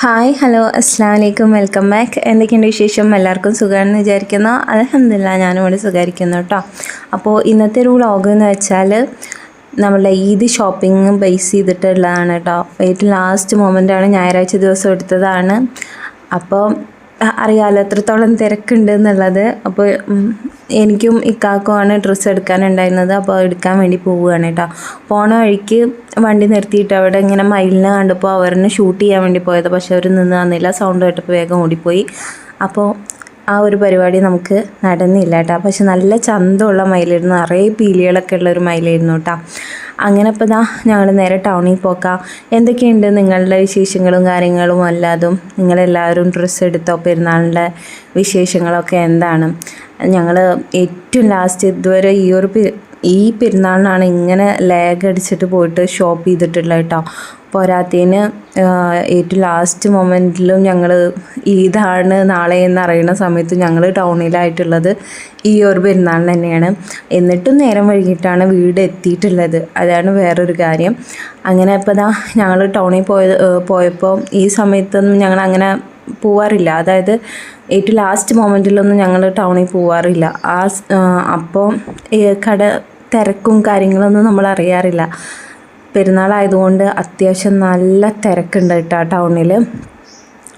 Hi hello അസ്സാം വലൈക്കും welcome back എന്തൊക്കെയുണ്ട് വിശേഷം? എല്ലാവർക്കും സുഖമാണെന്ന് വിചാരിക്കുന്നു. അലഹമില്ല ഞാനും ഇവിടെ സുഖമായിരിക്കുന്നു കേട്ടോ. അപ്പോൾ ഇന്നത്തെ ഒരു വ്ളോഗ് എന്ന് വെച്ചാൽ നമ്മളുടെ ഈദ് ഷോപ്പിംഗ് ബേസ് ചെയ്തിട്ടുള്ളതാണ് കേട്ടോ. ഏറ്റവും ലാസ്റ്റ് മൊമെന്റാണ് ഞായറാഴ്ച ദിവസം എടുത്തതാണ്. അപ്പോൾ അ- അറിയാലോ എത്രത്തോളം തിരക്കുണ്ട് എന്നുള്ളത്. അപ്പോൾ എനിക്കും ഇക്കാക്കുമാണ് ഡ്രസ്സ് എടുക്കാനുണ്ടായിരുന്നത്. അപ്പോൾ എടുക്കാൻ വേണ്ടി പോവുകയാണ് കേട്ടോ. പോണ വഴിക്ക് വണ്ടി നിർത്തിയിട്ട് അവിടെ ഇങ്ങനെ മയിലിനെ കണ്ടപ്പോൾ അവരിനെ ഷൂട്ട് ചെയ്യാൻ വേണ്ടി പോയത്. പക്ഷെ അവർ നിന്ന് തന്നില്ല സൗണ്ട് കേട്ടപ്പോൾ വേഗം ഓടിപ്പോയി. അപ്പോൾ ആ ഒരു പരിപാടി നമുക്ക് നടന്നില്ല കേട്ടോ. പക്ഷെ നല്ല ചന്തമുള്ള മയിലായിരുന്നു. നിറയെ പീലികളൊക്കെ ഉള്ള ഒരു മയിലായിരുന്നു കേട്ടോ. അങ്ങനെ ഇപ്പോൾ ഇതാ ഞങ്ങൾ നേരെ ടൗണിൽ പോക്കാം. എന്തൊക്കെയുണ്ട് നിങ്ങളുടെ വിശേഷങ്ങളും കാര്യങ്ങളും അല്ലാതും നിങ്ങളെല്ലാവരും ഡ്രസ്സ് എടുത്തോ? പെരുന്നാളിന്റെ വിശേഷങ്ങളൊക്കെ എന്താണ്? ഞങ്ങൾ ഏറ്റവും ലാസ്റ്റ് ഇതുവരെ ഈ ഒരു ഈ പെരുന്നാളിനാണ് ഇങ്ങനെ ലാഗ് അടിച്ചിട്ട് പോയിട്ട് ഷോപ്പ് ചെയ്തിട്ടുള്ളത് കേട്ടോ. പോരാത്തതിന് ഏറ്റവും ലാസ്റ്റ് മൊമെന്റിലും ഞങ്ങൾ ഈദാണ് നാളെ എന്ന് അറിയുന്ന സമയത്ത് ഞങ്ങൾ ടൗണിലായിട്ടുള്ളത് ഈ ഒരു പെരുന്നാളിന് തന്നെയാണ്. എന്നിട്ടും നേരം വൈകിട്ടാണ് വീട് എത്തിയിട്ടുള്ളത്. അതാണ് വേറൊരു കാര്യം. അങ്ങനെ ഇപ്പോൾ ദാ ഞങ്ങൾ ടൗണിൽ പോയ പോയപ്പോൾ ഈ സമയത്തൊന്നും ഞങ്ങൾ അങ്ങനെ പോവാറില്ല. അതായത് ഏറ്റവും ലാസ്റ്റ് മൊമെന്റിലൊന്നും ഞങ്ങൾ ടൗണിൽ പോവാറില്ല. ആ അപ്പോൾ കട തിരക്കും കാര്യങ്ങളൊന്നും നമ്മൾ അറിയാറില്ല പെരുന്നാളായതുകൊണ്ട് അത്യാവശ്യം നല്ല തിരക്കുണ്ട് കേട്ടോ ടൗണിൽ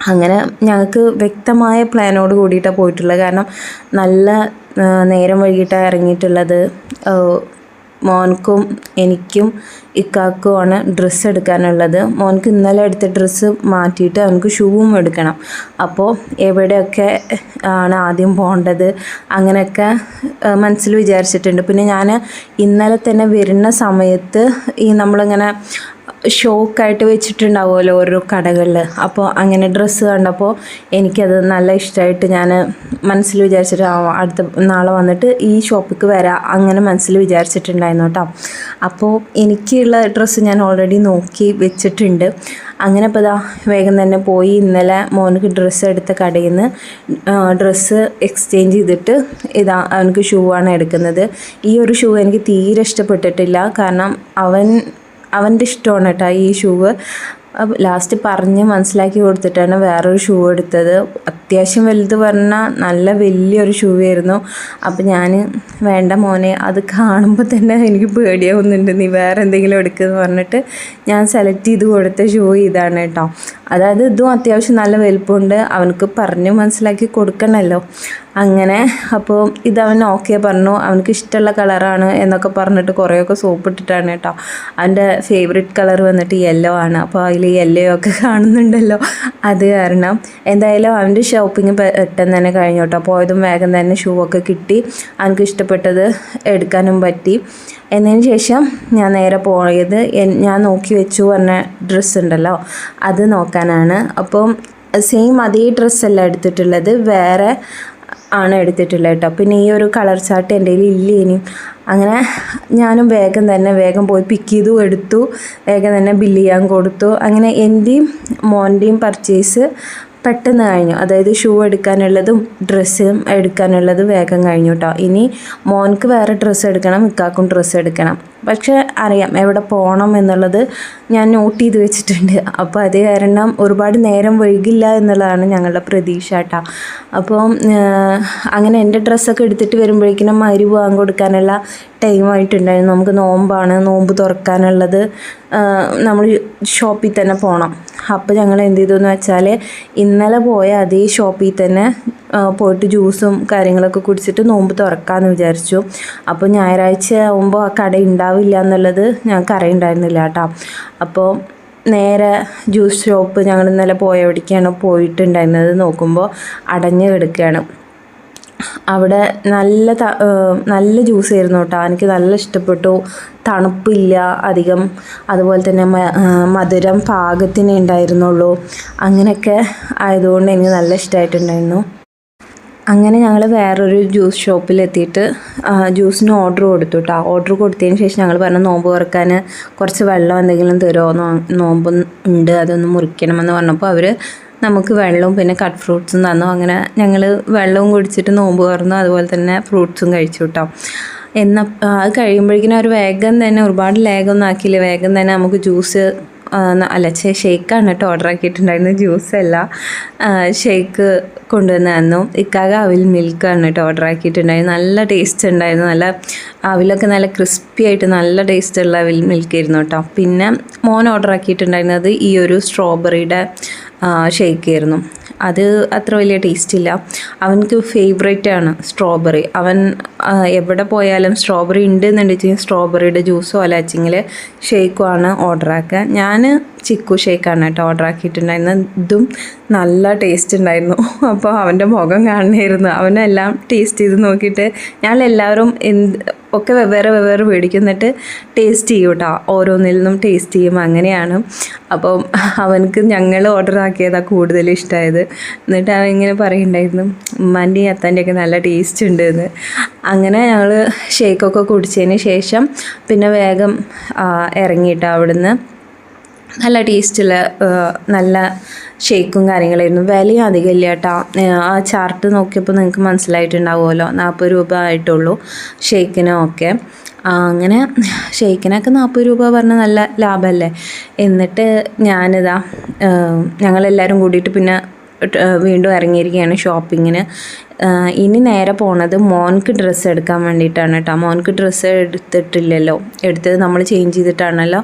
അങ്ങനെ ഞങ്ങൾക്ക് വ്യക്തമായ പ്ലാനോട് കൂടിയിട്ടാണ് പോയിട്ടുള്ളത്. കാരണം നല്ല നേരം വൈകിട്ടാണ് ഇറങ്ങിയിട്ടുള്ളത്. മോൻക്കും എനിക്കും ഇക്കാക്കുമാണ് ഡ്രസ്സ് എടുക്കാനുള്ളത്. മോൻക്ക് ഇന്നലെ എടുത്ത ഡ്രസ്സ് മാറ്റിയിട്ട് അവനക്ക് ഷൂവും എടുക്കണം. അപ്പോൾ എവിടെയൊക്കെ ആണ് ആദ്യം പോകേണ്ടത് അങ്ങനെയൊക്കെ മനസ്സിൽ വിചാരിച്ചിട്ടുണ്ട്. പിന്നെ ഞാൻ ഇന്നലെ തന്നെ വരുന്ന സമയത്ത് ഈ നമ്മളിങ്ങനെ ഷോക്കായിട്ട് വെച്ചിട്ടുണ്ടാവുമല്ലോ ഓരോ കടകളിൽ അപ്പോൾ അങ്ങനെ ഡ്രസ്സ് കണ്ടപ്പോൾ എനിക്കത് നല്ല ഇഷ്ടമായിട്ട് ഞാൻ മനസ്സിൽ വിചാരിച്ചിട്ട് അടുത്ത നാളെ വന്നിട്ട് ഈ ഷോപ്പിക്ക് വരാം അങ്ങനെ മനസ്സിൽ വിചാരിച്ചിട്ടുണ്ടായിരുന്നു കേട്ടോ. അപ്പോൾ എനിക്കുള്ള ഡ്രസ്സ് ഞാൻ ഓൾറെഡി നോക്കി വെച്ചിട്ടുണ്ട്. അങ്ങനെ ഇപ്പോൾ ഇതാ വേഗം തന്നെ പോയി ഇന്നലെ മോനക്ക് ഡ്രസ്സ് എടുത്ത കടയിൽ നിന്ന് ഡ്രസ്സ് എക്സ്ചേഞ്ച് ചെയ്തിട്ട് ഇതാ അവനക്ക് ഷൂ ആണ് എടുക്കുന്നത്. ഈ ഒരു ഷൂ എനിക്ക് തീരെ ഇഷ്ടപ്പെട്ടിട്ടില്ല. കാരണം അവൻ അവന്റെ ഇഷ്ടമാണ് കേട്ടോ ഈ ഷൂവ് ലാസ്റ്റ് പറഞ്ഞ് മനസ്സിലാക്കി കൊടുത്തിട്ടാണ് വേറൊരു ഷൂ എടുത്തത്. അത്യാവശ്യം വലുത് പറഞ്ഞാൽ നല്ല വലിയൊരു ഷൂ ആയിരുന്നു. അപ്പം ഞാൻ വേണ്ട മോനെ അത് കാണുമ്പോൾ തന്നെ എനിക്ക് പേടിയാവുന്നുണ്ട്. നീ വേറെ എന്തെങ്കിലും എടുക്കുമെന്ന് പറഞ്ഞിട്ട് ഞാൻ സെലക്ട് ചെയ്ത് കൊടുത്ത ഷൂ ഇതാണ് കേട്ടോ. അതായത് ഇതും അത്യാവശ്യം നല്ല വലുപ്പമുണ്ട് അവനക്ക് പറഞ്ഞ് മനസ്സിലാക്കി കൊടുക്കണമല്ലോ അങ്ങനെ. അപ്പോൾ ഇതവൻ ഓക്കെ പറഞ്ഞു. അവനക്ക് ഇഷ്ടമുള്ള കളറാണ് എന്നൊക്കെ പറഞ്ഞിട്ട് കുറേയൊക്കെ സോപ്പ് ഇട്ടിട്ടാണ് കേട്ടോ. അവന്റെ ഫേവറേറ്റ് കളർ വന്നിട്ട് യെല്ലോ ആണ്. അപ്പോൾ അതിൽ യെല്ലോ ഒക്കെ കാണുന്നുണ്ടല്ലോ. അത് കാരണം എന്തായാലും അവന്റെ ഷോപ്പിംഗ് പെട്ടെന്ന് തന്നെ കഴിഞ്ഞു കേട്ടോ. പോയതും വേഗം തന്നെ ഷൂ ഒക്കെ കിട്ടി. അവനക്ക് ഇഷ്ടപ്പെട്ടത് എടുക്കാനും പറ്റി. എന്നതിന് ശേഷം ഞാൻ നേരെ പോയത് ഞാൻ നോക്കി വെച്ചു പറഞ്ഞ ഡ്രസ്സ് ഉണ്ടല്ലോ. അത് നോക്കാനാണ്. അപ്പം സെയിം അതേ ഡ്രസ്സല്ല എടുത്തിട്ടുള്ളത്. വേറെ ആണ് എടുത്തിട്ടുള്ളത് കേട്ടോ. പിന്നെ ഈ ഒരു കളർ ചാർട്ട് എന്റെ കയ്യിൽ ഇല്ല ഇനിയും അങ്ങനെ ഞാനും വേഗം തന്നെ വേഗം പോയി പിക്ക് ചെയ്തു എടുത്തു. വേഗം തന്നെ ബില്ല് ചെയ്യാൻ കൊടുത്തു. അങ്ങനെ എന്റെയും മോന്റെയും പർച്ചേസ് പെട്ടെന്ന് കഴിഞ്ഞു. അതായത് ഷൂ എടുക്കാനുള്ളതും ഡ്രസ്സും എടുക്കാനുള്ളതും വേഗം കഴിഞ്ഞു കേട്ടോ. ഇനി മോൻക്ക് വേറെ ഡ്രസ്സ് എടുക്കണം ഇക്കാക്കും ഡ്രസ്സ് എടുക്കണം. പക്ഷെ അറിയാം എവിടെ പോകണം എന്നുള്ളത് ഞാൻ നോട്ട് ചെയ്ത് വെച്ചിട്ടുണ്ട്. അപ്പോൾ അത് കാരണം ഒരുപാട് നേരം വൈകില്ല എന്നുള്ളതാണ് ഞങ്ങളുടെ പ്രതീക്ഷ കേട്ടോ. അപ്പോൾ അങ്ങനെ എന്റെ ഡ്രസ്സൊക്കെ എടുത്തിട്ട് വരുമ്പോഴേക്കിനും മരി പോകാൻ കൊടുക്കാനുള്ള ടൈമായിട്ടുണ്ടായിരുന്നു നമുക്ക് നോമ്പാണ് നോമ്പ് തുറക്കാനുള്ളത്. നമ്മൾ ഷോപ്പിൽ തന്നെ പോകണം. അപ്പോൾ ഞങ്ങൾ എന്ത് ചെയ്തു എന്ന് വെച്ചാൽ ഇന്നലെ പോയ അതേ ഷോപ്പിൽ തന്നെ പോയിട്ട് ജ്യൂസും കാര്യങ്ങളൊക്കെ കുടിച്ചിട്ട് നോമ്പ് തുറക്കാമെന്ന് വിചാരിച്ചു. അപ്പോൾ ഞായറാഴ്ച ആകുമ്പോൾ ആ കട ഉണ്ടാവില്ല എന്നുള്ളത് ഞങ്ങൾക്ക് അറിയണ്ടായിരുന്നില്ല കേട്ടോ അപ്പോൾ നേരെ ജ്യൂസ് ഷോപ്പ് ഞങ്ങൾ ഇന്നലെ പോയ എവിടേക്കാണ് പോയിട്ടുണ്ടായിരുന്നത് നോക്കുമ്പോൾ അടഞ്ഞു കിടക്കുകയാണ് അവിടെ നല്ല നല്ല ജ്യൂസ് ആയിരുന്നു കേട്ടോ എനിക്ക് നല്ല ഇഷ്ടപ്പെട്ടു. തണുപ്പില്ല അധികം. അതുപോലെ തന്നെ മധുരം പാകത്തിന് ഉണ്ടായിരുന്നുള്ളൂ അങ്ങനെയൊക്കെ ആയതുകൊണ്ട് എനിക്ക് നല്ല ഇഷ്ടമായിട്ടുണ്ടായിരുന്നു അങ്ങനെ ഞങ്ങൾ വേറൊരു ജ്യൂസ് ഷോപ്പിലെത്തിയിട്ട് ജ്യൂസിന് ഓർഡർ കൊടുത്തു കേട്ടോ ഓർഡർ കൊടുത്തതിന് ശേഷം ഞങ്ങൾ പറഞ്ഞു നോമ്പ് തുറക്കാൻ കുറച്ച് വെള്ളം എന്തെങ്കിലും തരുമോ നോമ്പ് ഉണ്ട് അതൊന്ന് മുറിക്കണമെന്ന് പറഞ്ഞപ്പോൾ അവർ നമുക്ക് വെള്ളവും പിന്നെ കട്ട് ഫ്രൂട്ട്സും തന്നു. അങ്ങനെ ഞങ്ങൾ വെള്ളവും കുടിച്ചിട്ട് നോമ്പ് തുറന്നു. അതുപോലെ തന്നെ ഫ്രൂട്ട്സും കഴിച്ചു കേട്ടോ എന്നാൽ അത് കഴിയുമ്പോഴേക്കിനും അവർ വേഗം തന്നെ ഒരുപാട് ലേഗൊന്നും ആക്കിയില്ല. വേഗം തന്നെ നമുക്ക് ജ്യൂസ് അല്ല ഷേക്കാണ് കേട്ടോ ഓർഡർ ആക്കിയിട്ടുണ്ടായിരുന്നത് ജ്യൂസല്ല ഷേക്ക് കൊണ്ടുവന്ന് തന്നു. ഇക്കാക അവിൽ മിൽക്കാണ് കേട്ടോ ഓർഡർ ആക്കിയിട്ടുണ്ടായിരുന്നു നല്ല ടേസ്റ്റ് ഉണ്ടായിരുന്നു. നല്ല അവിലൊക്കെ നല്ല ക്രിസ്പി ആയിട്ട് നല്ല ടേസ്റ്റ് ഉള്ള അവിൽ മിൽക്കായിരുന്നു കേട്ടോ. പിന്നെ മോൻ ഓർഡർ ആക്കിയിട്ടുണ്ടായിരുന്നത് ഈ ഒരു സ്ട്രോബെറിയുടെ ഷേക്ക് ആയിരുന്നു. അത് അത്ര വലിയ ടേസ്റ്റ് ഇല്ല. അവനക്ക് ഫേവറേറ്റ് ആണ് സ്ട്രോബെറി അവൻ എവിടെ പോയാലും സ്ട്രോബെറി ഉണ്ട് എന്നുണ്ടെങ്കിൽ സ്ട്രോബെറിയുടെ ജ്യൂസോ അല്ല വെച്ചെങ്കിൽ ഷേക്കോ ആണ് ഓർഡർ ആക്കുക. ഞാൻ ചിക്കു ഷേക്കാണ് കേട്ടോ ഓർഡർ ആക്കിയിട്ടുണ്ടായിരുന്നത്. ഇതും നല്ല ടേസ്റ്റ് ഉണ്ടായിരുന്നു. അപ്പോൾ അവന്റെ മുഖം കാണണമായിരുന്നു അവനെല്ലാം ടേസ്റ്റ് ചെയ്ത് നോക്കിയിട്ട് ഞങ്ങൾ എല്ലാവരും എന്ത് ഒക്കെ വെവ്വേറെ വെവ്വേറെ മേടിക്കുന്നിട്ട് ടേസ്റ്റ് ചെയ്യും കേട്ടോ ഓരോന്നിൽ നിന്നും ടേസ്റ്റ് ചെയ്യും. അങ്ങനെയാണ്. അപ്പം അവനക്ക് ഞങ്ങൾ ഓർഡർ ആക്കിയതാണ് കൂടുതൽ ഇഷ്ടമായത് എന്നിട്ട് അവൻ ഇങ്ങനെ പറയുന്നുണ്ടായിരുന്നു ഉമ്മാന്റെയും അത്താന്റെയൊക്കെ നല്ല ടേസ്റ്റ് ഉണ്ട് എന്ന് അങ്ങനെ ഞങ്ങൾ ഷേക്കൊക്കെ കുടിച്ചതിന് ശേഷം പിന്നെ വേഗം ഇറങ്ങിയിട്ടോ അവിടുന്ന്. നല്ല ടേസ്റ്റുള്ള നല്ല ഷേക്കും കാര്യങ്ങളായിരുന്നു. വിലയും അധികം ഇല്ല കേട്ടോ ആ ചാർട്ട് നോക്കിയപ്പോൾ നിങ്ങൾക്ക് മനസ്സിലായിട്ടുണ്ടാവുമല്ലോ. നാൽപ്പത് രൂപ ആയിട്ടുള്ളൂ ഷേക്കിനൊക്കെ അങ്ങനെ ഷേക്കിനൊക്കെ നാൽപ്പത് രൂപ പറഞ്ഞാൽ നല്ല ലാഭമല്ലേ? എന്നിട്ട് ഞാനിതാ ഞങ്ങളെല്ലാവരും കൂടിയിട്ട് പിന്നെ വീണ്ടും ഇറങ്ങിയിരിക്കുകയാണ് ഷോപ്പിങ്ങിന്. ഇനി നേരെ പോണത് മോൻക്ക് ഡ്രസ്സ് എടുക്കാൻ വേണ്ടിയിട്ടാണ് കേട്ടോ. മോൻക്ക് ഡ്രസ്സ് എടുത്തിട്ടില്ലല്ലോ. എടുത്തത് നമ്മൾ ചേഞ്ച് ചെയ്തിട്ടാണല്ലോ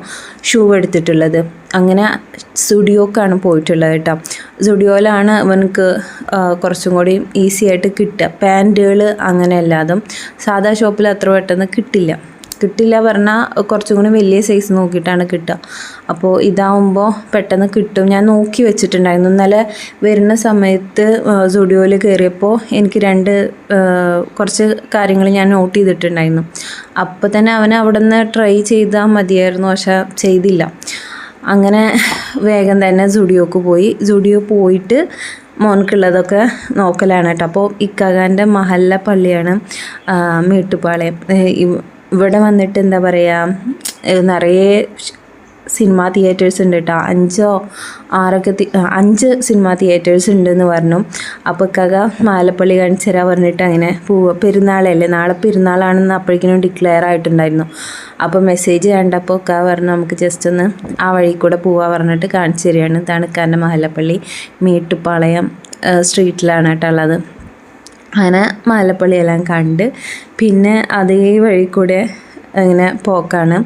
ഷൂ എടുത്തിട്ടുള്ളത്. അങ്ങനെ സ്റ്റുഡിയോക്കാണ് പോയിട്ടുള്ളത് കേട്ടോ. സ്റ്റുഡിയോയിലാണ് അവനക്ക് കുറച്ചും കൂടി ഈസി ആയിട്ട് കിട്ടുക. പാന്റുകൾ അങ്ങനെ അല്ലാതും സാധാ ഷോപ്പിൽ അത്ര പെട്ടെന്ന് കിട്ടില്ല. കിട്ടില്ല പറഞ്ഞാൽ കുറച്ചും കൂടി വലിയ സൈസ് നോക്കിയിട്ടാണ് കിട്ടുക. അപ്പോൾ ഇതാവുമ്പോൾ പെട്ടെന്ന് കിട്ടും. ഞാൻ നോക്കി വെച്ചിട്ടുണ്ടായിരുന്നു. ഇന്നലെ വരുന്ന സമയത്ത് സ്റ്റുഡിയോയിൽ കയറിയപ്പോൾ എനിക്ക് രണ്ട് കുറച്ച് കാര്യങ്ങൾ ഞാൻ നോട്ട് ചെയ്തിട്ടുണ്ടായിരുന്നു. അപ്പോൾ തന്നെ അവൻ അവിടെ നിന്ന് ട്രൈ ചെയ്താൽ മതിയായിരുന്നു. പക്ഷെ ചെയ്തില്ല. അങ്ങനെ വേഗം തന്നെ സുഡിയോക്ക് പോയി. സുഡിയോ പോയിട്ട് മോനക്കുള്ളതൊക്കെ നോക്കലാണ് കേട്ടോ. അപ്പോൾ ഇക്കാകാന്റെ മഹല്ല പള്ളിയാണ് മീട്ടുപാളയം ഇവിടെ വന്നിട്ട് എന്താ പറയുക നിറയെ സിനിമ തിയേറ്റേഴ്സ് ഉണ്ട് കേട്ടോ അഞ്ചോ ആറൊക്കെ അഞ്ച് സിനിമ തിയേറ്റേഴ്സ് ഉണ്ടെന്ന് പറഞ്ഞു. അപ്പോൾ കക മാലപ്പള്ളി കാണിച്ചു പറഞ്ഞിട്ട് അങ്ങനെ പോവുക പെരുന്നാളല്ലേ നാളെ പെരുന്നാളാണെന്ന് അപ്പോഴേക്കിനും ഡിക്ലെയർ ആയിട്ടുണ്ടായിരുന്നു. അപ്പോൾ മെസ്സേജ് കണ്ടപ്പോൾ ക പറഞ്ഞു നമുക്ക് ജസ്റ്റ് ഒന്ന് ആ വഴി കൂടെ പോവാ പറഞ്ഞിട്ട് കാണിച്ചു തരികയാണ് തണുക്കാന്റെ മാലപ്പള്ളി മേട്ടുപ്പാളയം സ്ട്രീറ്റിലാണ് കേട്ടോ ഉള്ളത്. അങ്ങനെ മാലപ്പള്ളിയെല്ലാം കണ്ട് പിന്നെ അതേ വഴി കൂടെ ഇങ്ങനെ പോക്കാണ്.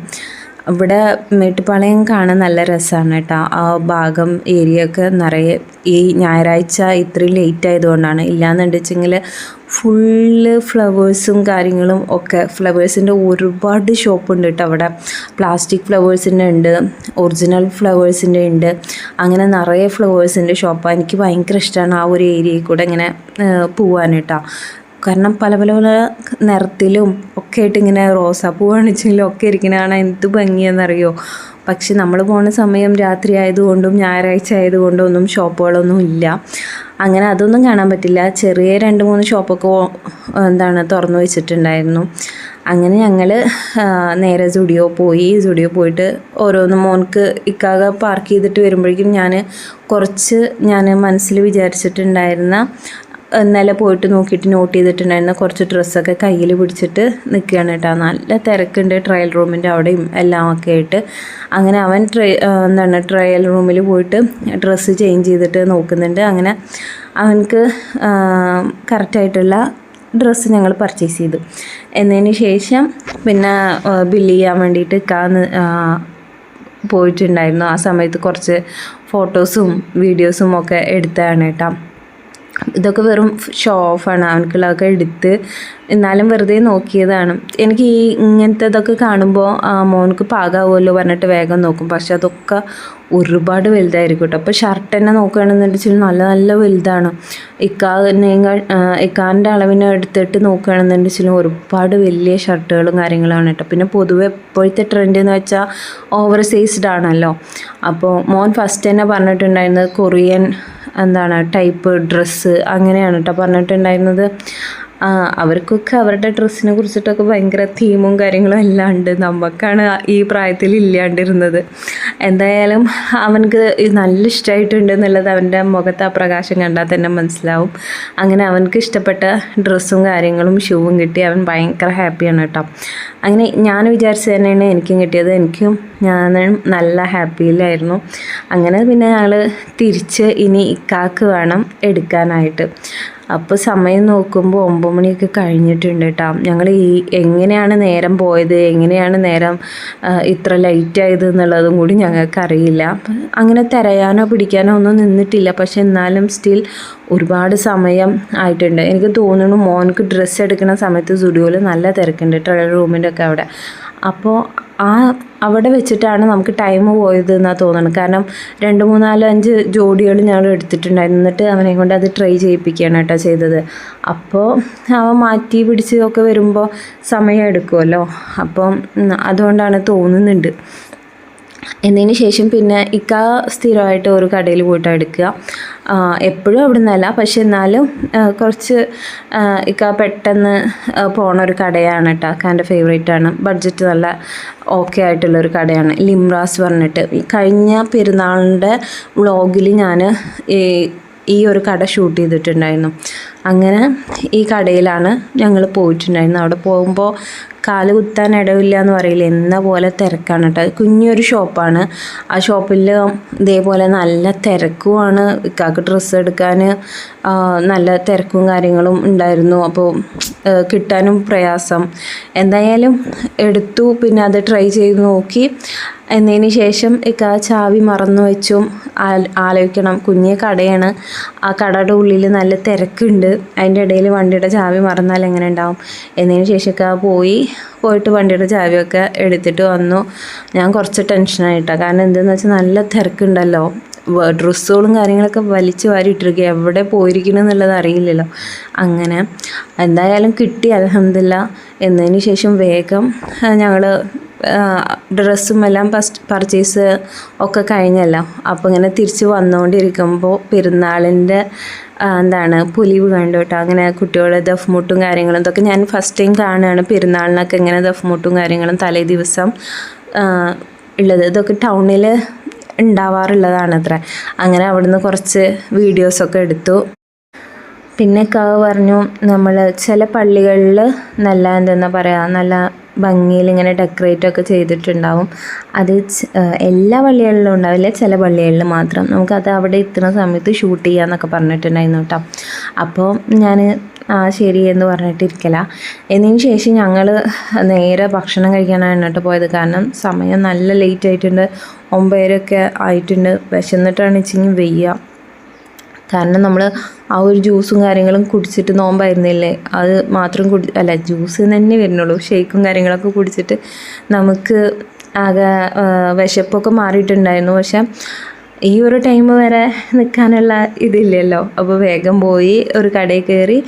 ഇവിടെ മേട്ടുപ്പാളയം കാണാൻ നല്ല രസമാണ് കേട്ടോ. ആ ഭാഗം ഏരിയ ഒക്കെ നിറയെ ഈ ഞായറാഴ്ച ഇത്രയും ലേറ്റ് ആയതുകൊണ്ടാണ്. ഇല്ലാന്നുണ്ടെച്ചെങ്കിൽ ഫുള്ള് ഫ്ലവേഴ്സും കാര്യങ്ങളും ഒക്കെ. ഫ്ലവേഴ്സിന്റെ ഒരുപാട് ഷോപ്പുണ്ട് കേട്ടോ അവിടെ. പ്ലാസ്റ്റിക് ഫ്ലവേഴ്സിന്റെ ഉണ്ട് ഒറിജിനൽ ഫ്ലവേഴ്സിന്റെ ഉണ്ട്. അങ്ങനെ നിറയെ ഫ്ലവേഴ്സിന്റെ ഷോപ്പാണ് എനിക്ക് ഭയങ്കര ഇഷ്ടമാണ് ആ ഒരു ഏരിയയിൽ കൂടെ ഇങ്ങനെ പോവാൻ കേട്ടോ. കാരണം പല പല പല നിറത്തിലും ഒക്കെ ആയിട്ട് ഇങ്ങനെ റോസാപ്പൂ കാണിച്ചെങ്കിലും ഒക്കെ ഇരിക്കുന്നതാണ് എന്ത് ഭംഗിയാണെന്നറിയോ? പക്ഷെ നമ്മൾ പോണ സമയം രാത്രി ആയതുകൊണ്ടും ഞായറാഴ്ച ആയതുകൊണ്ടും ഒന്നും ഷോപ്പുകളൊന്നും ഇല്ല. അങ്ങനെ അതൊന്നും കാണാൻ പറ്റില്ല. ചെറിയ രണ്ട് മൂന്ന് ഷോപ്പൊക്കെ എന്താണ് തുറന്നു വെച്ചിട്ടുണ്ടായിരുന്നു. അങ്ങനെ ഞങ്ങൾ നേരെ സ്റ്റുഡിയോ പോയി. സ്റ്റുഡിയോ പോയിട്ട് ഓരോന്ന് മോൻക്ക് ഇക്കാക പാർക്ക് ചെയ്തിട്ട് വരുമ്പോഴേക്കും ഞാൻ കുറച്ച് ഞാൻ മനസ്സിൽ വിചാരിച്ചിട്ടുണ്ടായിരുന്ന ഇന്നലെ പോയിട്ട് നോക്കിയിട്ട് നോട്ട് ചെയ്തിട്ടുണ്ടായിരുന്ന കുറച്ച് ഡ്രസ്സൊക്കെ കയ്യിൽ പിടിച്ചിട്ട് നിൽക്കുകയാണ് കേട്ടോ. നല്ല തിരക്കുണ്ട് ട്രയൽ റൂമിന്റെ അവിടെയും എല്ലാം ഒക്കെ ആയിട്ട്. അങ്ങനെ അവൻ ട്രയ എന്താണ് ട്രയൽ റൂമിൽ പോയിട്ട് ഡ്രസ്സ് ചേഞ്ച് ചെയ്തിട്ട് നോക്കുന്നുണ്ട്. അങ്ങനെ അവനക്ക് കറക്റ്റായിട്ടുള്ള ഡ്രസ്സ് ഞങ്ങൾ പർച്ചേസ് ചെയ്തു. എന്നതിന് ശേഷം പിന്നെ ബില്ല് ചെയ്യാൻ വേണ്ടിയിട്ട് കാന്ന് പോയിട്ടുണ്ടായിരുന്നു. ആ സമയത്ത് കുറച്ച് ഫോട്ടോസും വീഡിയോസും ഒക്കെ എടുത്തതാണ് കേട്ടോ. ഇതൊക്കെ വെറും ഷോ ഓഫാണ് അവനക്കുള്ളതൊക്കെ എടുത്ത് എന്നാലും വെറുതെ നോക്കിയതാണ്. എനിക്ക് ഈ ഇങ്ങനത്തെ ഇതൊക്കെ കാണുമ്പോൾ മോനക്ക് പാകാവുമല്ലോ പറഞ്ഞിട്ട് വേഗം നോക്കും. പക്ഷെ അതൊക്കെ ഒരുപാട് വലുതായിരിക്കും കേട്ടോ. അപ്പോൾ ഷർട്ട് തന്നെ നോക്കുകയാണെന്നുണ്ടെങ്കിൽ നല്ല നല്ല വലുതാണ്. ഇക്കാനേക്കാൾ ഇക്കാന്റെ അളവിനെ എടുത്തിട്ട് നോക്കുകയാണെന്നുണ്ടെങ്കിൽ ഒരുപാട് വലിയ ഷർട്ടുകളും കാര്യങ്ങളാണ് കേട്ടോ. പിന്നെ പൊതുവെ ഇപ്പോഴത്തെ ട്രെൻഡ് എന്ന് വെച്ചാൽ ഓവർ സൈസ്ഡ് ആണല്ലോ. അപ്പോൾ മോൻ ഫസ്റ്റ് തന്നെ പറഞ്ഞിട്ടുണ്ടായിരുന്നത് കൊറിയൻ എന്താണ് ടൈപ്പ് ഡ്രസ്സ് അങ്ങനെയാണ് കേട്ടോ പറഞ്ഞിട്ടുണ്ടായിരുന്നത്. അവർക്കൊക്കെ അവരുടെ ഡ്രസ്സിനെ കുറിച്ചിട്ടൊക്കെ ഭയങ്കര തീമും കാര്യങ്ങളും എല്ലാം ഉണ്ട്. നമുക്കാണ് ഈ പ്രായത്തിൽ ഇല്ലാണ്ടിരുന്നത്. എന്തായാലും അവനക്ക് നല്ല ഇഷ്ടമായിട്ടുണ്ട് എന്നുള്ളത് അവന്റെ മുഖത്ത് ആ പ്രകാശം കണ്ടാൽ തന്നെ മനസ്സിലാവും. അങ്ങനെ അവനക്ക് ഇഷ്ടപ്പെട്ട ഡ്രസ്സും കാര്യങ്ങളും ഷൂവും കിട്ടി. അവൻ ഭയങ്കര ഹാപ്പിയാണ് കേട്ടോ. അങ്ങനെ ഞാൻ വിചാരിച്ചത് തന്നെയാണ് എനിക്കും കിട്ടിയത്. എനിക്കും ഞാൻ നല്ല ഹാപ്പിയിലായിരുന്നു. അങ്ങനെ പിന്നെ ഞങ്ങൾ തിരിച്ച് ഇനി ഇക്കാക്ക് വേണം എടുക്കാനായിട്ട്. അപ്പോൾ സമയം നോക്കുമ്പോൾ ഒമ്പത് മണിയൊക്കെ കഴിഞ്ഞിട്ടുണ്ട് കേട്ടോ ഞങ്ങൾ ഈ എങ്ങനെയാണ് നേരം പോയത്? എങ്ങനെയാണ് നേരം ഇത്ര ലൈറ്റ് ആയത് എന്നുള്ളതും കൂടി ഞങ്ങൾക്ക് അറിയില്ല അപ്പം അങ്ങനെ തിരയാനോ പിടിക്കാനോ ഒന്നും നിന്നിട്ടില്ല. പക്ഷെ എന്നാലും സ്റ്റിൽ ഒരുപാട് സമയം ആയിട്ടുണ്ട്. എനിക്ക് തോന്നുന്നു മോനക്ക് ഡ്രസ്സ് എടുക്കുന്ന സമയത്ത് സ്റ്റുഡിയോയിൽ നല്ല തിരക്കുണ്ട് ട്രയൽ റൂമിന്റെ ഒക്കെ അവിടെ. അപ്പോൾ ആ അവിടെ വെച്ചിട്ടാണ് നമുക്ക് ടൈം പോയത് എന്നാണ് തോന്നുന്നത് കാരണം രണ്ട് മൂന്നാൽ അഞ്ച് ജോഡികൾ ഞങ്ങൾ എടുത്തിട്ടുണ്ടായിരുന്നു. എന്നിട്ട് അവനെ കൊണ്ട് അത് ട്രൈ ചെയ്യിപ്പിക്കുകയാണ് കേട്ടോ ചെയ്തത്. അപ്പോൾ അവൻ മാറ്റി പിടിച്ച് ഒക്കെ വരുമ്പോൾ സമയം എടുക്കുമല്ലോ അപ്പം അതുകൊണ്ടാണ് തോന്നുന്നുണ്ട്. എന്നതിന് ശേഷം പിന്നെ ഇക്ക സ്ഥിരമായിട്ട് ഒരു കടയിൽ പോയിട്ട് എടുക്കുക. എപ്പോഴും അവിടെ നിന്നല്ല പക്ഷെ എന്നാലും കുറച്ച് ഇക്ക പെട്ടെന്ന് പോണ ഒരു കടയാണ് കേട്ടോ അക്കാന്റെ ഫേവറേറ്റ് ആണ്. ബഡ്ജറ്റ് നല്ല ഓക്കെ ആയിട്ടുള്ള ഒരു കടയാണ്. ലിംറാസ് പറഞ്ഞിട്ട്. കഴിഞ്ഞ പെരുന്നാളിന്റെ വ്ളോഗിൽ ഞാൻ ഈ ഈ ഒരു കട ഷൂട്ട് ചെയ്തിട്ടുണ്ടായിരുന്നു. അങ്ങനെ ഈ കടയിലാണ് ഞങ്ങൾ പോയിട്ടുണ്ടായിരുന്നത്. അവിടെ പോകുമ്പോൾ കാൽ കുത്താൻ ഇടവില്ല എന്ന് പറയില്ല? എന്ന പോലെ തിരക്കാണ് കേട്ടോ. കുഞ്ഞൊരു ഷോപ്പാണ് ആ ഷോപ്പിൽ ഇതേപോലെ നല്ല തിരക്കുമാണ് ഇക്കാക്ക് ഡ്രസ്സ് എടുക്കാൻ നല്ല തിരക്കും കാര്യങ്ങളും ഉണ്ടായിരുന്നു. അപ്പോൾ കിട്ടാനും പ്രയാസം. എന്തായാലും എടുത്തു. പിന്നെ അത് ട്രൈ ചെയ്ത് നോക്കി. എന്നതിന് ശേഷം ഇക്ക ചാവി മറന്നു വെച്ചും. ആലോചിക്കണം. കുഞ്ഞെ കടയാണ്. ആ കടയുടെ ഉള്ളിൽ നല്ല തിരക്കുണ്ട്. അതിന്റെ ഇടയിൽ വണ്ടിയുടെ ചാവി മറന്നാൽ എങ്ങനെ ഉണ്ടാവും? എന്നതിന് ശേഷം ഇക്ക പോയി. പോയിട്ട് വണ്ടിയുടെ ചാവിയൊക്കെ എടുത്തിട്ട് വന്നു. ഞാൻ കുറച്ച് ടെൻഷനായിട്ടാണ് കാരണം എന്തെന്ന് വെച്ചാൽ നല്ല തിരക്കുണ്ടല്ലോ. ഡ്രസ്സുകളും കാര്യങ്ങളൊക്കെ വലിച്ചു വാരി ഇട്ടിരിക്കുക. എവിടെ പോയിരിക്കണം എന്നുള്ളത് അറിയില്ലല്ലോ. അങ്ങനെ എന്തായാലും കിട്ടി. അലഹമില്ല എന്നതിന് ശേഷം വേഗം ഞങ്ങൾ ഡ്രസ്സും എല്ലാം ഫസ്റ്റ് പർച്ചേസ് ഒക്കെ കഴിഞ്ഞല്ലോ. അപ്പോൾ ഇങ്ങനെ തിരിച്ച് വന്നുകൊണ്ടിരിക്കുമ്പോൾ പെരുന്നാളിന്റെ എന്താണ് പുലിവ് കണ്ടു കേട്ടോ അങ്ങനെ കുട്ടികളെ ദഫ്മുട്ടും കാര്യങ്ങളും ഇതൊക്കെ ഞാൻ ഫസ്റ്റ് ടൈം കാണുകയാണ്. പെരുന്നാളിനൊക്കെ ഇങ്ങനെ ദഫ്മുട്ടും കാര്യങ്ങളും തലേ ദിവസം ഉള്ളത്. ഇതൊക്കെ ടൗണിൽ ഉണ്ടാവാറുള്ളതാണ് അത്ര അങ്ങനെ അവിടുന്ന് കുറച്ച് വീഡിയോസൊക്കെ എടുത്തു. പിന്നെ കാവ് പറഞ്ഞു നമ്മൾ ചില പള്ളികളിൽ നല്ല എന്തെന്നാ പറയുക നല്ല ഭംഗിയിൽ ഇങ്ങനെ ഡെക്കറേറ്റ് ഒക്കെ ചെയ്തിട്ടുണ്ടാവും. അത് എല്ലാ പള്ളികളിലും ഉണ്ടാവില്ല. ചില പള്ളികളിൽ മാത്രം. നമുക്കത് അവിടെ എത്തുന്ന സമയത്ത് ഷൂട്ട് ചെയ്യാന്നൊക്കെ പറഞ്ഞിട്ടുണ്ടായിരുന്നു കേട്ടോ. അപ്പോൾ ഞാൻ ആ ശരി എന്ന് പറഞ്ഞിട്ടിരിക്കല എന്നതിന് ശേഷം ഞങ്ങൾ നേരെ ഭക്ഷണം കഴിക്കാനാണ് കേട്ടോ പോയത്. കാരണം സമയം നല്ല ലേറ്റ് ആയിട്ടുണ്ട്. ഒമ്പതരൊക്കെ ആയിട്ടുണ്ട്. വിശന്നിട്ടാണ് ഇച്ചിങ്ങി വെയ്യ. കാരണം നമ്മൾ ആ ഒരു ജ്യൂസും കാര്യങ്ങളും കുടിച്ചിട്ട് നോമ്പായിരുന്നില്ലേ? അത് മാത്രം കുടി അല്ല ജ്യൂസ് തന്നെ വരുന്നുള്ളൂ. ഷേക്കും കാര്യങ്ങളൊക്കെ കുടിച്ചിട്ട് നമുക്ക് ആകെ വിശപ്പൊക്കെ മാറിയിട്ടുണ്ടായിരുന്നു. പക്ഷേ ഈ ഒരു ടൈം വരെ നിൽക്കാനുള്ള ഇതില്ലല്ലോ. അപ്പോൾ വേഗം പോയി ഒരു കടയിൽ കയറി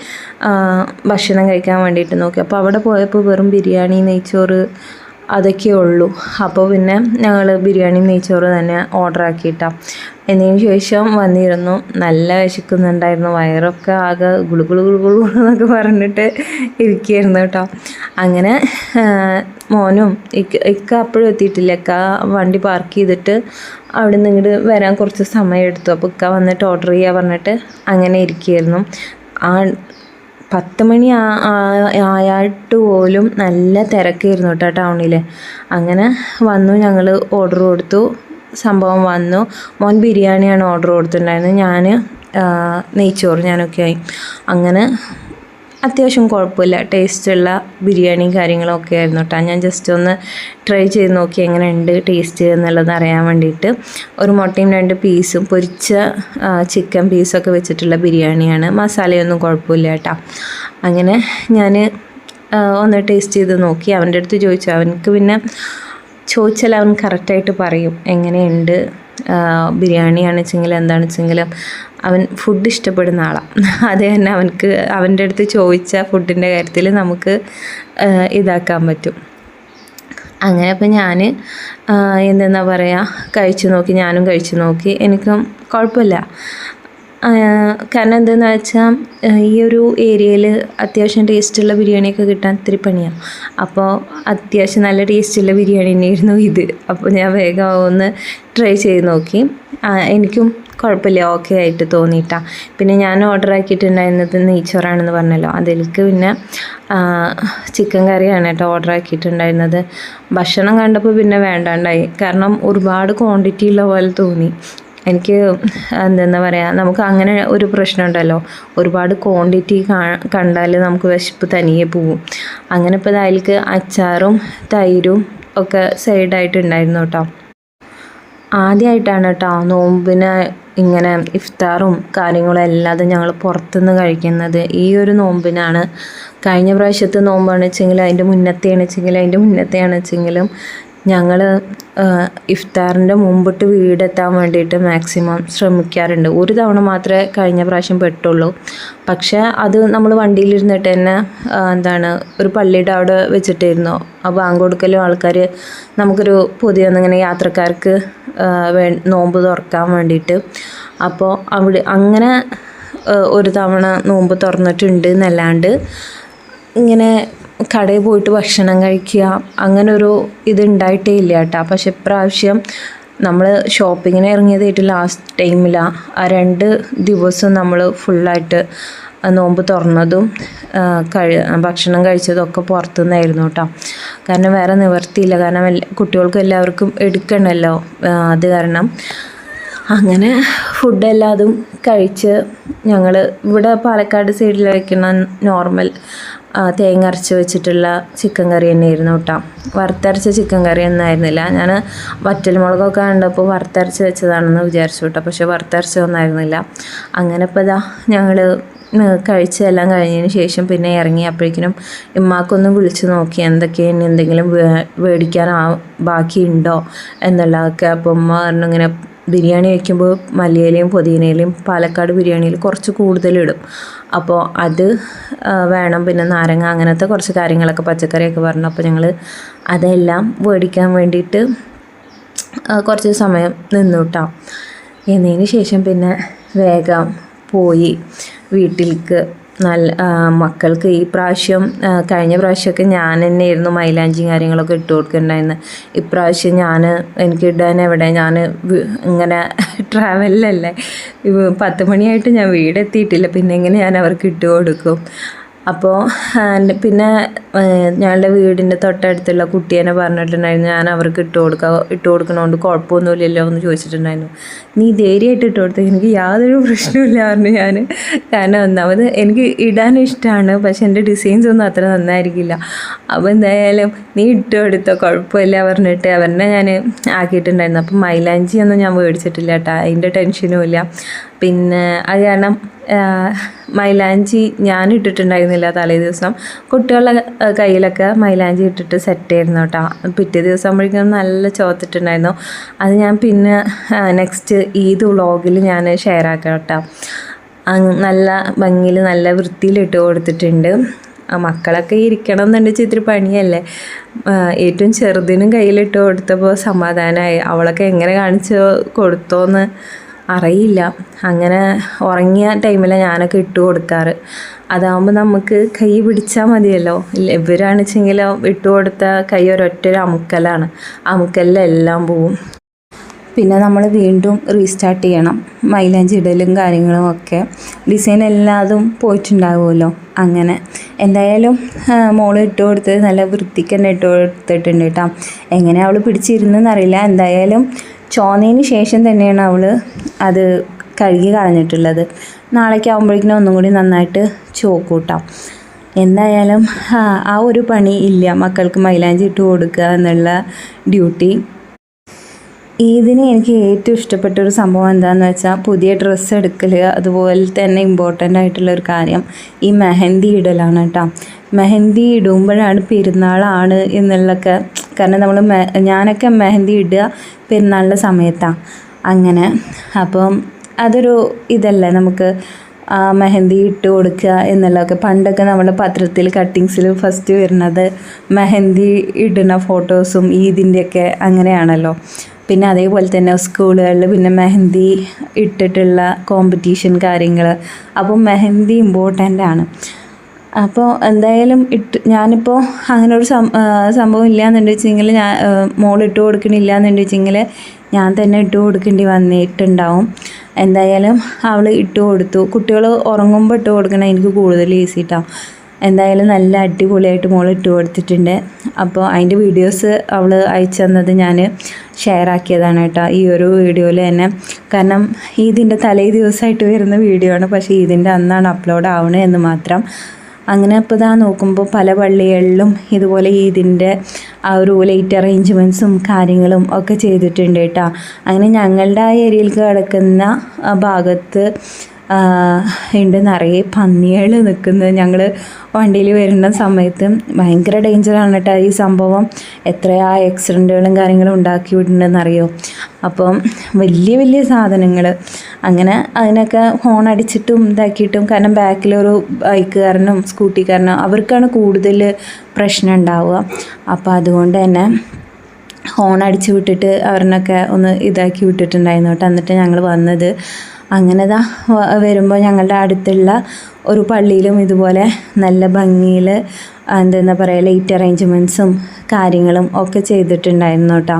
ഭക്ഷണം കഴിക്കാൻ വേണ്ടിയിട്ട് നോക്കി. അപ്പോൾ അവിടെ പോയപ്പോൾ വെറും ബിരിയാണി നെയ്ച്ചോറ് അതൊക്കെ ഉള്ളൂ. അപ്പോൾ പിന്നെ ഞങ്ങൾ ബിരിയാണി നെയ്ച്ചോറ് തന്നെ ഓർഡർ ആക്കിയിട്ടാണ് എന്നതിന് ശേഷം വന്നിരുന്നു. നല്ല വിശക്കുന്നുണ്ടായിരുന്നു. വയറൊക്കെ ആകെ ഗുളു ഗുളു ഗുളു ഗുളു എന്നൊക്കെ പറഞ്ഞിട്ട് ഇരിക്കുകയായിരുന്നു കേട്ടോ. അങ്ങനെ മോനും ഇക്ക ഇക്ക അപ്പോഴും എത്തിയിട്ടില്ല. ഇക്ക വണ്ടി പാർക്ക് ചെയ്തിട്ട് അവിടെ നിന്ന് ഇങ്ങോട്ട് വരാൻ കുറച്ച് സമയം എടുത്തു അപ്പോൾ ഇക്ക വന്നിട്ട് ഓർഡർ ചെയ്യുക പറഞ്ഞിട്ട് അങ്ങനെ ഇരിക്കുകയായിരുന്നു ആ പത്ത് മണി ആയിട്ട് പോലും നല്ല തിരക്കായിരുന്നു കേട്ടോ ടൗണിൽ അങ്ങനെ വന്നു ഞങ്ങൾ ഓർഡർ കൊടുത്തു. സംഭവം വന്നു. മോൻ ബിരിയാണിയാണ് ഓർഡർ കൊടുത്തിട്ടുണ്ടായിരുന്നത്. ഞാൻ നെയ്ച്ചോറ് ഞാനൊക്കെ ആയി. അങ്ങനെ അത്യാവശ്യം കുഴപ്പമില്ല. ടേസ്റ്റുള്ള ബിരിയാണിയും കാര്യങ്ങളൊക്കെ ആയിരുന്നു കേട്ടോ ഞാൻ ജസ്റ്റ് ഒന്ന് ട്രൈ ചെയ്ത് നോക്കി എങ്ങനെയുണ്ട് ടേസ്റ്റ് എന്നുള്ളത് അറിയാൻ വേണ്ടിയിട്ട്. ഒരു മുട്ടയും രണ്ട് പീസും പൊരിച്ച ചിക്കൻ പീസൊക്കെ വെച്ചിട്ടുള്ള ബിരിയാണിയാണ്. മസാലയൊന്നും കുഴപ്പമില്ല കേട്ടോ അങ്ങനെ ഞാൻ ഒന്ന് ടേസ്റ്റ് ചെയ്ത് നോക്കി. അവന്റെ അടുത്ത് ചോദിച്ചു. അവനക്ക് പിന്നെ ചോദിച്ചാൽ അവൻ കറക്റ്റായിട്ട് പറയും. എങ്ങനെയുണ്ട് ബിരിയാണിയാണെന്ന് വെച്ചെങ്കിൽ എന്താണെന്ന് വെച്ചെങ്കിലും അവൻ ഫുഡ് ഇഷ്ടപ്പെടുന്ന ആളാണ് അത് തന്നെ അവനക്ക് അവന്റെ അടുത്ത് ചോദിച്ച ഫുഡിന്റെ കാര്യത്തിൽ നമുക്ക് ഇതാക്കാൻ പറ്റും. അങ്ങനെ അപ്പം ഞാൻ എന്തെന്നാ പറയുക കഴിച്ചു നോക്കി ഞാനും കഴിച്ചു നോക്കി. എനിക്കും കുഴപ്പമില്ല. കാരണം എന്തെന്ന് വെച്ചാൽ ഈ ഒരു ഏരിയയിൽ അത്യാവശ്യം ടേസ്റ്റുള്ള ബിരിയാണിയൊക്കെ കിട്ടാൻ ഇത്തിരി പണിയാണ് അപ്പോൾ അത്യാവശ്യം നല്ല ടേസ്റ്റുള്ള ബിരിയാണി തന്നെയായിരുന്നു ഇത്. അപ്പോൾ ഞാൻ വേഗം ഒന്ന് ട്രൈ ചെയ്ത് നോക്കി. എനിക്കും കുഴപ്പമില്ല ഓക്കെ ആയിട്ട് തോന്നിയിട്ടാ. പിന്നെ ഞാൻ ഓർഡർ ആക്കിയിട്ടുണ്ടായിരുന്നത് നെയ്ച്ചോറാണെന്ന് പറഞ്ഞല്ലോ. അതിലേക്ക് പിന്നെ ചിക്കൻ കറിയാണ് കേട്ടോ ഓർഡർ ആക്കിയിട്ടുണ്ടായിരുന്നത്. ഭക്ഷണം കണ്ടപ്പോൾ പിന്നെ വേണ്ടാണ്ടായി. കാരണം ഒരുപാട് ക്വാണ്ടിറ്റി ഉള്ള പോലെ തോന്നി. എനിക്ക് എന്തെന്നാ പറയുക നമുക്ക് അങ്ങനെ ഒരു പ്രശ്നം ഉണ്ടല്ലോ ഒരുപാട് ക്വാണ്ടിറ്റി കണ്ടാൽ നമുക്ക് വിശപ്പ് തനിയെ പോവും. അങ്ങനെ ഇപ്പോൾ അതിലേക്ക് അച്ചാറും തൈരും ഒക്കെ സൈഡായിട്ടുണ്ടായിരുന്നു കേട്ടോ ആദ്യമായിട്ടാണ് കേട്ടോ നോമ്പിന് ഇങ്ങനെ ഇഫ്താറും കാര്യങ്ങളും അല്ലാതെ ഞങ്ങൾ പുറത്തുനിന്ന് കഴിക്കുന്നത്. ഈ ഒരു നോമ്പിനാണ്. കഴിഞ്ഞ പ്രാവശ്യത്തെ നോമ്പാണ് വെച്ചെങ്കിൽ അതിന്റെ മുന്നത്തെയാണ് വെച്ചെങ്കിൽ അതിന്റെ മുന്നത്തെയാണ് വെച്ചെങ്കിലും ഞങ്ങൾ ഇഫ്താറിന്റെ മുമ്പിട്ട് വീടെത്താൻ വേണ്ടിയിട്ട് മാക്സിമം ശ്രമിക്കാറുണ്ട്. ഒരു തവണ മാത്രമേ കഴിഞ്ഞ പ്രാവശ്യം പെട്ടുള്ളൂ. പക്ഷേ അത് നമ്മൾ വണ്ടിയിലിരുന്നിട്ട് തന്നെ എന്താണ് ഒരു പള്ളിയുടെ അവിടെ വെച്ചിട്ടായിരുന്നു. ആ ബാങ്ക് കൊടുക്കലും ആൾക്കാർ നമുക്കൊരു പുതിയ ഒന്നിങ്ങനെ യാത്രക്കാർക്ക് വേ നോമ്പ് തുറക്കാൻ വേണ്ടിയിട്ട്. അപ്പോൾ അവിടെ അങ്ങനെ ഒരു തവണ നോമ്പ് തുറന്നിട്ടുണ്ട് എന്നല്ലാണ്ട് ഇങ്ങനെ കടയിൽ പോയിട്ട് ഭക്ഷണം കഴിക്കുക അങ്ങനൊരു ഒരു ഇത് ഉണ്ടായിട്ടേ ഇല്ല കേട്ടോ പക്ഷെ ഇപ്രാവശ്യം നമ്മൾ ഷോപ്പിങ്ങിന് ഇറങ്ങിയതായിട്ട് ലാസ്റ്റ് ടൈമിലാണ് ആ രണ്ട് ദിവസം നമ്മൾ ഫുള്ളായിട്ട് നോമ്പ് തുറന്നതും കഴി ഭക്ഷണം കഴിച്ചതും ഒക്കെ പുറത്തുനിന്നായിരുന്നു കേട്ടോ കാരണം വേറെ നിവർത്തിയില്ല കാരണം കുട്ടികൾക്കും എല്ലാവർക്കും എടുക്കണമല്ലോ അത് കാരണം. അങ്ങനെ ഫുഡ് എല്ലാതും കഴിച്ച് ഞങ്ങൾ ഇവിടെ പാലക്കാട് സൈഡിൽ വയ്ക്കുന്ന നോർമൽ തേങ്ങ അരച്ച് വെച്ചിട്ടുള്ള ചിക്കൻ കറി തന്നെയായിരുന്നു കേട്ടോ വറുത്തരച്ച ചിക്കൻ കറി ഒന്നായിരുന്നില്ല. ഞാൻ വറ്റൽമുളകൊക്കെ കണ്ടപ്പോൾ വറുത്തരച്ച് വെച്ചതാണെന്ന് വിചാരിച്ചു കേട്ടോ പക്ഷേ വറുത്തരച്ചതൊന്നായിരുന്നില്ല അങ്ങനെ ഇപ്പോൾ ഇതാ ഞങ്ങൾ കഴിച്ചതെല്ലാം കഴിഞ്ഞതിന് ശേഷം പിന്നെ ഇറങ്ങി അപ്പോഴേക്കിനും ഇമ്മാക്കൊന്ന് വിളിച്ച് നോക്കി. എന്തൊക്കെയാണ് എന്തെങ്കിലും മേടിക്കാൻ ബാക്കിയുണ്ടോ എന്നുള്ളതൊക്കെ. അപ്പോൾ ഉമ്മ പറഞ്ഞു ഇങ്ങനെ ബിരിയാണി വയ്ക്കുമ്പോൾ മല്ലിയിലയും പുതിനയിലയും പാലക്കാട് ബിരിയാണിയിൽ കുറച്ച് കൂടുതലിടും അപ്പോൾ അത് വേണം. പിന്നെ നാരങ്ങ അങ്ങനത്തെ കുറച്ച് കാര്യങ്ങളൊക്കെ പച്ചക്കറിയൊക്കെ പറഞ്ഞു. അപ്പോൾ ഞങ്ങൾ അതെല്ലാം മേടിക്കാൻ വേണ്ടിയിട്ട് കുറച്ച് സമയം നിന്നു കേട്ടോ എന്നതിന് ശേഷം പിന്നെ വേഗം പോയി വീട്ടിലേക്ക് നല്ല മക്കൾക്ക് ഈ പ്രാവശ്യം കഴിഞ്ഞ പ്രാവശ്യമൊക്കെ ഞാൻ തന്നെയായിരുന്നു മൈലാഞ്ചിയും കാര്യങ്ങളൊക്കെ ഇട്ട് കൊടുക്കുന്നുണ്ടായിരുന്നത് ഇപ്രാവശ്യം ഞാൻ എനിക്ക് ഇടാൻ എവിടെ ഞാൻ ഇങ്ങനെ ട്രാവലിലല്ലേ പത്ത് മണിയായിട്ട് ഞാൻ വീടെത്തിയിട്ടില്ല. പിന്നെ എങ്ങനെ ഞാൻ അവർക്ക് ഇട്ട് കൊടുക്കും? അപ്പോൾ പിന്നെ ഞങ്ങളുടെ വീടിന്റെ തൊട്ടടുത്തുള്ള കുട്ടിയെന്നെ പറഞ്ഞിട്ടുണ്ടായിരുന്നു ഞാൻ അവർക്ക് ഇട്ട് കൊടുക്കുക ഇട്ട് കൊടുക്കണോണ്ട് കുഴപ്പമൊന്നുമില്ലല്ലോ എന്ന് ചോദിച്ചിട്ടുണ്ടായിരുന്നു. നീ ധൈര്യമായിട്ട് ഇട്ട് കൊടുത്തു എനിക്ക് യാതൊരു പ്രശ്നമില്ല പറഞ്ഞു ഞാൻ കാരണം ഒന്നാമത് എനിക്ക് ഇടാൻ ഇഷ്ടമാണ് പക്ഷെ എന്റെ ഡിസൈൻസ് ഒന്നും അത്ര നന്നായിരിക്കില്ല. അപ്പോൾ എന്തായാലും നീ ഇട്ട് കൊടുത്തോ കുഴപ്പമില്ല പറഞ്ഞിട്ട് അവരെ ഞാൻ ആക്കിയിട്ടുണ്ടായിരുന്നു. അപ്പം മൈലാഞ്ചി ഒന്നും ഞാൻ മേടിച്ചിട്ടില്ല കേട്ടോ അതിന്റെ ടെൻഷനും ഇല്ല. പിന്നെ അത് കാരണം മൈലാഞ്ചി ഞാൻ ഇട്ടിട്ടുണ്ടായിരുന്നില്ല തലേ ദിവസം. കുട്ടികളുടെ കയ്യിലൊക്കെ മൈലാഞ്ചി ഇട്ടിട്ട് സെറ്റ് ആയിരുന്നു കേട്ടോ പിറ്റേ ദിവസം ആകുമ്പോഴേക്കും നല്ല ചോത്തിട്ടുണ്ടായിരുന്നു അത് ഞാൻ പിന്നെ നെക്സ്റ്റ് ഈദ് വ്ളോഗിൽ ഞാൻ ഷെയർ ആക്കാം കേട്ടോ നല്ല ഭംഗിയിൽ നല്ല വൃത്തിയിലിട്ട് കൊടുത്തിട്ടുണ്ട്. മക്കളൊക്കെ ഇരിക്കണം എന്നുണ്ട് ഇത്തിരി പണിയല്ലേ? ഏറ്റവും ചെറുതിനും കയ്യിലിട്ട് കൊടുത്തപ്പോൾ സമാധാനമായി. അവളൊക്കെ എങ്ങനെ കാണിച്ചോ കൊടുത്തോന്ന് അറിയില്ല. അങ്ങനെ ഉറങ്ങിയ ടൈമിലാണ് ഞാനൊക്കെ ഇട്ട് കൊടുക്കാറ്. അതാകുമ്പോൾ നമുക്ക് കൈ പിടിച്ചാൽ മതിയല്ലോ. ഇവരാണെച്ചെങ്കിൽ ഇട്ട് കൊടുത്ത കൈ ഒരൊറ്റ ഒരു അമുക്കലാണ്. അമുക്കലിലെല്ലാം പോവും. പിന്നെ നമ്മൾ വീണ്ടും റീസ്റ്റാർട്ട് ചെയ്യണം. മൈലാഞ്ചി ഇടലും കാര്യങ്ങളും ഒക്കെ. ഡിസൈൻ എല്ലാതും പോയിട്ടുണ്ടാവുമല്ലോ. അങ്ങനെ. എന്തായാലും മോൾ ഇട്ട് കൊടുത്തത് നല്ല വൃത്തിക്ക് തന്നെ ഇട്ട് കൊടുത്തിട്ടുണ്ട് കേട്ടോ എങ്ങനെ അവൾ പിടിച്ചിരുന്നെന്നറിയില്ല. എന്തായാലും ചോന്നതിന് ശേഷം തന്നെയാണ് അവൾ അത് കഴുകി കളഞ്ഞിട്ടുള്ളത്. നാളേക്ക് ആകുമ്പോഴേക്കിനും ഒന്നും കൂടി നന്നായിട്ട് ചോക്കൂട്ടാം. എന്തായാലും ആ, ഒരു പണി ഇല്ല. മക്കൾക്ക് മൈലാഞ്ചി ഇട്ട് കൊടുക്കുക എന്നുള്ള ഡ്യൂട്ടി. ഇതിന് എനിക്ക് ഏറ്റവും ഇഷ്ടപ്പെട്ട ഒരു സംഭവം എന്താണെന്ന് വെച്ചാൽ പുതിയ ഡ്രസ്സ് എടുക്കൽ അതുപോലെ തന്നെ ഇമ്പോർട്ടന്റ് ആയിട്ടുള്ള ഒരു കാര്യം ഈ മെഹന്തി ഇടലാണ് കേട്ടോ. മെഹന്തി ഇടുമ്പോഴാണ് പെരുന്നാളാണ് എന്നുള്ളതൊക്കെ കാരണം നമ്മൾ ഞാനൊക്കെ മെഹന്തി ഇടുക പെരുന്നാളിന്റെ സമയത്താണ് അങ്ങനെ. അപ്പം അതൊരു ഇതല്ലേ നമുക്ക് മെഹന്തി ഇട്ട് കൊടുക്കുക എന്നുള്ളതൊക്കെ. പണ്ടൊക്കെ നമ്മുടെ പത്രത്തിൽ കട്ടിങ്സിൽ ഫസ്റ്റ് വരുന്നത് മെഹന്തി ഇടുന്ന ഫോട്ടോസും ഈദിന്റെയൊക്കെ അങ്ങനെയാണല്ലോ. പിന്നെ അതേപോലെ തന്നെ സ്കൂളുകളിൽ പിന്നെ മെഹന്തി ഇട്ടിട്ടുള്ള കോമ്പറ്റീഷൻ കാര്യങ്ങൾ അപ്പം മെഹന്തി ഇമ്പോർട്ടന്റ് ആണ്. അപ്പോൾ എന്തായാലും ഇട്ട് ഞാനിപ്പോൾ അങ്ങനെ ഒരു സംഭവം ഇല്ലയെന്നുണ്ട് വെച്ചെങ്കിൽ ഞാൻ മോൾ ഇട്ട് കൊടുക്കണില്ല എന്നുണ്ട് വെച്ചെങ്കിൽ ഞാൻ തന്നെ ഇട്ട് കൊടുക്കേണ്ടി വന്നിട്ടുണ്ടാവും. എന്തായാലും അവൾ ഇട്ട് കൊടുത്തു. കുട്ടികൾ ഉറങ്ങുമ്പോൾ ഇട്ട് കൊടുക്കണ എനിക്ക് കൂടുതൽ ഈസി ഇട്ടാവും എന്തായാലും നല്ല അടിപൊളിയായിട്ട് മോൾ ഇട്ട് കൊടുത്തിട്ടുണ്ട്. അപ്പോൾ അതിന്റെ വീഡിയോസ് അവൾ അയച്ചു തന്നത് ഞാൻ ഷെയർ ആക്കിയതാണ് കേട്ടോ ഈ ഒരു വീഡിയോയിൽ തന്നെ. കാരണം ഇതിന്റെ തലേ ദിവസമായിട്ട് വരുന്ന വീഡിയോ ആണ്. പക്ഷേ ഇതിന്റെ അന്നാണ് അപ്ലോഡ് ആവണേ എന്ന് മാത്രം. അങ്ങനെ അപ്പോൾ ഇതാ നോക്കുമ്പോൾ പല പള്ളികളിലും ഇതുപോലെ ഇതിന്റെ ആ ഒരു ലൈറ്റ് അറേഞ്ച്മെന്റ്സും കാര്യങ്ങളും ഒക്കെ ചെയ്തിട്ടുണ്ട് കേട്ടോ. അങ്ങനെ ഞങ്ങളുടെ ആ ഏരിയയിലേക്ക് കിടക്കുന്ന ഭാഗത്ത് ഉണ്ട് നിറയെ പന്നികൾ നിൽക്കുന്നത് ഞങ്ങൾ വണ്ടിയിൽ വരുന്ന സമയത്ത് ഭയങ്കര ഡേഞ്ചറാണ് കേട്ടോ ഈ സംഭവം. എത്രയാ ആക്സിഡന്റുകളും കാര്യങ്ങളും ഉണ്ടാക്കി വിടുന്നതെന്നറിയോ അപ്പം വലിയ വലിയ സാധനങ്ങൾ അങ്ങനെ അതിനൊക്കെ ഹോൺ അടിച്ചിട്ടും ഇതാക്കിയിട്ടും കാരണം ബാക്കിലൊരു ബൈക്കുകാരനും സ്കൂട്ടിക്കാരനും അവർക്കാണ് കൂടുതൽ പ്രശ്നം ഉണ്ടാവുക. അപ്പോൾ അതുകൊണ്ട് തന്നെ ഹോൺ അടിച്ച് വിട്ടിട്ട് അവരിനൊക്കെ ഒന്ന് ഇതാക്കി വിട്ടിട്ടുണ്ടായിരുന്നു കേട്ടോ എന്നിട്ട് ഞങ്ങൾ വന്നത് അങ്ങനെ ദാ വരുമ്പോൾ ഞങ്ങളുടെ അടുത്തുള്ള ഒരു പള്ളിയിലും ഇതുപോലെ നല്ല ഭംഗിയിൽ എന്താ പറയുക ലൈറ്റ് അറേഞ്ച്മെന്റ്സും കാര്യങ്ങളും ഒക്കെ ചെയ്തിട്ടുണ്ടായിരുന്നു കേട്ടോ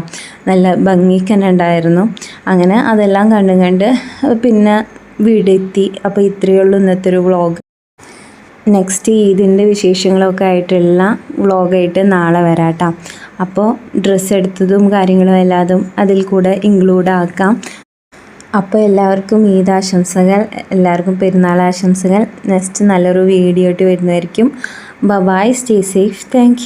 നല്ല ഭംഗിക്ക് തന്നെ ഉണ്ടായിരുന്നു. അങ്ങനെ അതെല്ലാം കണ്ടും കണ്ട് പിന്നെ വീടെത്തി. അപ്പോൾ ഇത്രയേ ഉള്ളൂ ഇന്നത്തെ ഒരു വ്ളോഗ് നെക്സ്റ്റ് ഈദിന്റെ വിശേഷങ്ങളൊക്കെ ആയിട്ടുള്ള വ്ളോഗായിട്ട് നാളെ വരാട്ടോ അപ്പോൾ ഡ്രസ്സ് എടുത്തതും കാര്യങ്ങളും എല്ലാതും അതിൽ കൂടെ ഇൻക്ലൂഡ് ആക്കാം. അപ്പോൾ എല്ലാവർക്കും ഈദ് ആശംസകൾ എല്ലാവർക്കും പെരുന്നാൾ ആശംസകൾ നെക്സ്റ്റ് നല്ലൊരു വീഡിയോ ആയിട്ട് വരുന്നതായിരിക്കും ബൈ സ്റ്റേ സേഫ് താങ്ക്